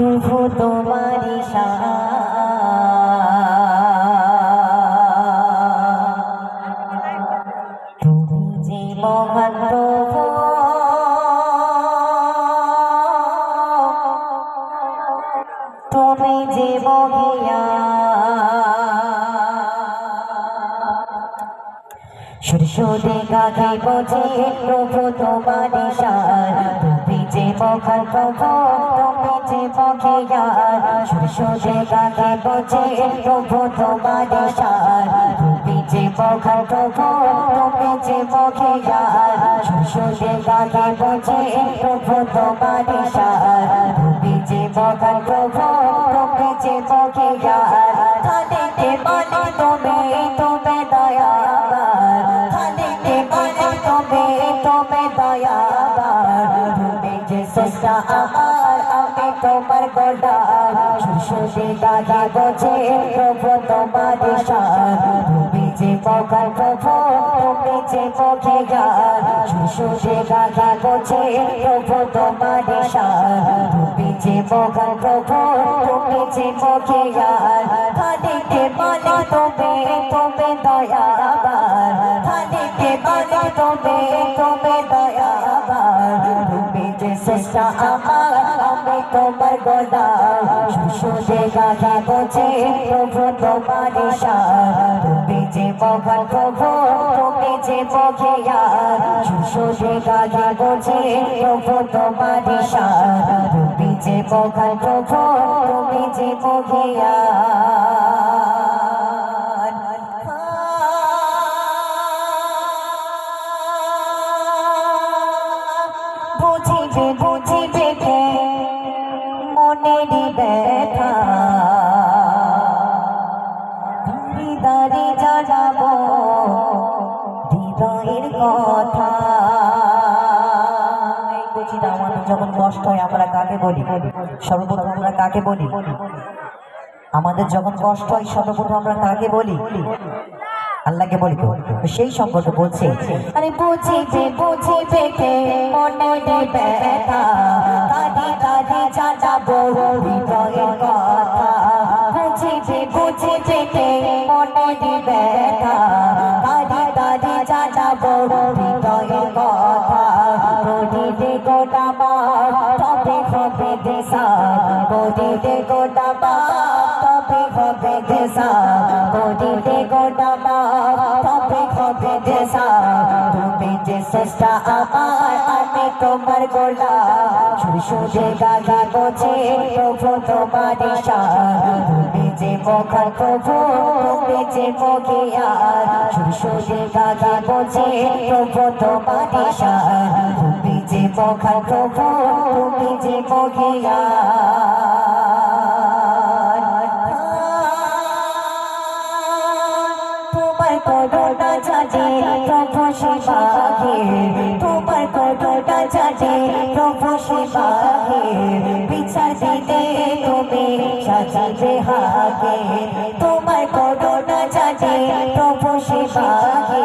প্রভু তোমারি তুমি যে মহান প্রভু। তুমি যে মহিয়া সুরসুদে গাগে বোঝে প্রভু তোমার তুমি যে প্রভু তুমি যে মহিয়ান সুরসুদে গাগে বোঝে প্রভু তোমার ঈশান তুমি যে মহান প্রভু তুমি যে মহিয়ান সুরসুদে গাগে বোঝে প্রভু তোমার ঈশান তুমি যে মহান প্রভু তুমি যে খালিতে মালিক তুমি গোলাম সুশুদি দাদা বোঝে প্রভু তোমার তুমি যে মগার প্রভু, তুমি যে মগে গান সুশুদি দাদা বোঝে প্রভু তোমার তুমি যে মগার প্রভু, তুমি যে মগে গান খালিতে মালিক তুমি তুমি দয়াবান। খালিতে মালিক তুমি তুমি দয়াবান। যে সস্তা আমার আমি তোমার গোলাম। সুশুদে গাগে বোঝে প্রভু তোমার তুমি যে মগান প্রভু, তুমি যে গান সুশুদে গাগে বোঝে প্রভু তোমার তুমি যে মগান প্রভু, তুমি যে মগে বুঝিবে বুঝিবে কে মনের ব্যথা দাঁড়ি দাঁড়ি জানাব হৃদয়ের কথা আমাদের যখন কষ্ট হয় আমরা কাকে বলি সর্বপ্রথম আমরা কাকে বলি আমাদের যখন কষ্ট হয়, সর্বপ্রথম আমরা কাকে বলি? আল্লাহকে বলি তো সেই সম্পর্কে বলছে। আরে বুঝিবে বুঝিবে তবে হবে দেশা। চেষ্টা আমার, আমি তোমার গোলা সুশুদে গাগা বোঝে প্রভু তোমার তুমি যে মখান প্রভু তুমি যে মগিয়ার সুশুদে গাগা বোঝে প্রভু তোমার তুমি যে মখান প্রভু তুমি যে মগিয়ার করোনা প্রভু শিবাগে বিচার দিতে তুমি সাজাবে হাগে তোমার করোনা জাজে প্রভু শিবাগে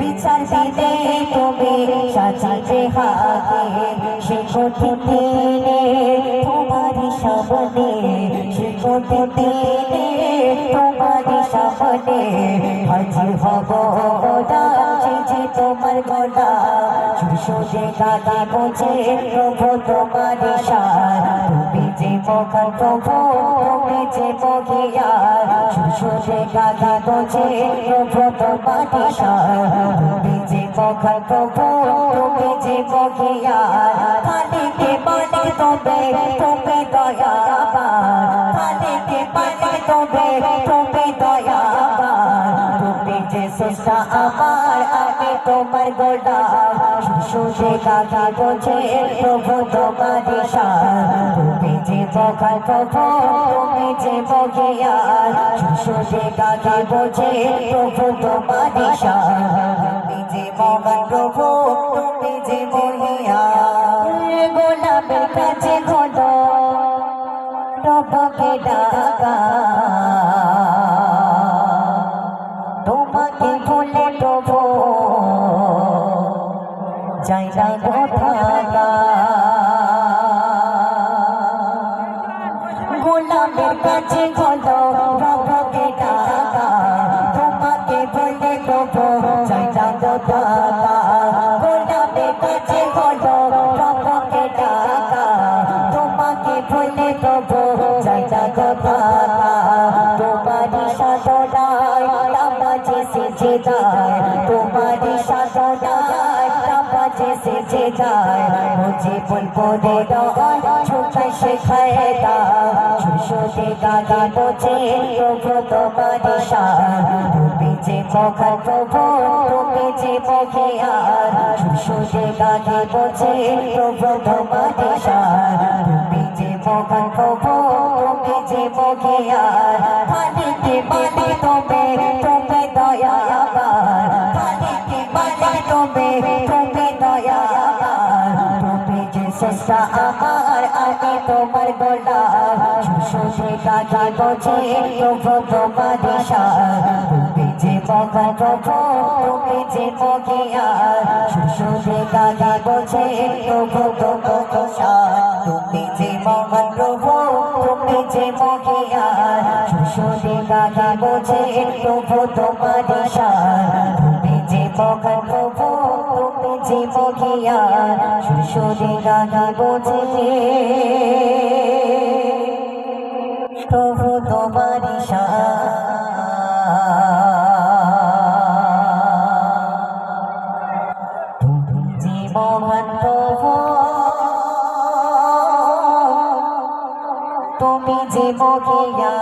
বিচার দিতে তুমি সাজাবে হাগে সে কঠিন দিনে তোমারই সামনে। সে কঠিন দিনে তোমারই সামনে। হাজির হব যে তোমার গলা। সুশোদে দাদা বোঝে প্রভু তোমার শান তুমি যে মগান প্রভু, তুমি যে মগিয়ার সুশোদে দাদা বোঝে প্রভু তোমার শান তুমি যে মগান প্রভু, তুমি যে মগিয়ার কালিতে মানে তবে তুমি দয়াবান কালিতে মানে তবে তুমি দয়াবান তুমি যে সস্তা আমার আমি তোমার গোলাম সুশোদে গাগা বোঝে প্রভু তোমার তুমি যে মগান প্রভু, তুমি যে মগিয়ার সুশোদে গাগা বোঝে প্রভু তোমার তুমি যে মগান প্রভু, তুমি যে মগিয়ার গোলাপের কাছে ঘটো রবকে ডাকা। তোমাকে ভুলে প্রভু যাই না কোথাকা গোলামের কাছে হলো প্রভুকে ডাকা। তোমাকে বলে প্রভু চাই জাগো দাতা গোলামের কাছে হলো প্রভুকে ডাকা। তোমাকে বলে প্রভু চাই জাগো দাতা তোমারি সাধনায় নামাজে সেজে যায় তোমারি সাধনায় নামাজে সেজে যায় মুঝে বলব রে রয় ছোটা শেখায় দা সুশোদে গাগে বোঝে প্রভু তোমারি তুমি যে মখান প্রভু, তুমি যে মখে আর সুশোদে গাগে বোঝে প্রভু তোমারি তুমি যে মখান প্রভু, তুমি যে মখে আর খালিকে মালে তুমি সুশোষে কাকে বোঝে প্রভু তোমার তুমি যে মগান প্রভু তুমি যে মগিয়ার সুশোষে কাকে বোঝে প্রভু তোমার তুমি যে মগান প্রভু, তুমি যে মগিয়ার সুশোষে কাকে বোঝে প্রভু তোমার তুমি যে মগান প্রভু, তুমি যে মগিয়ার সুশোষে কাকে বোঝে প্রভু তোমার তুমি যে মহান প্রভু তুমি যে মহিয়া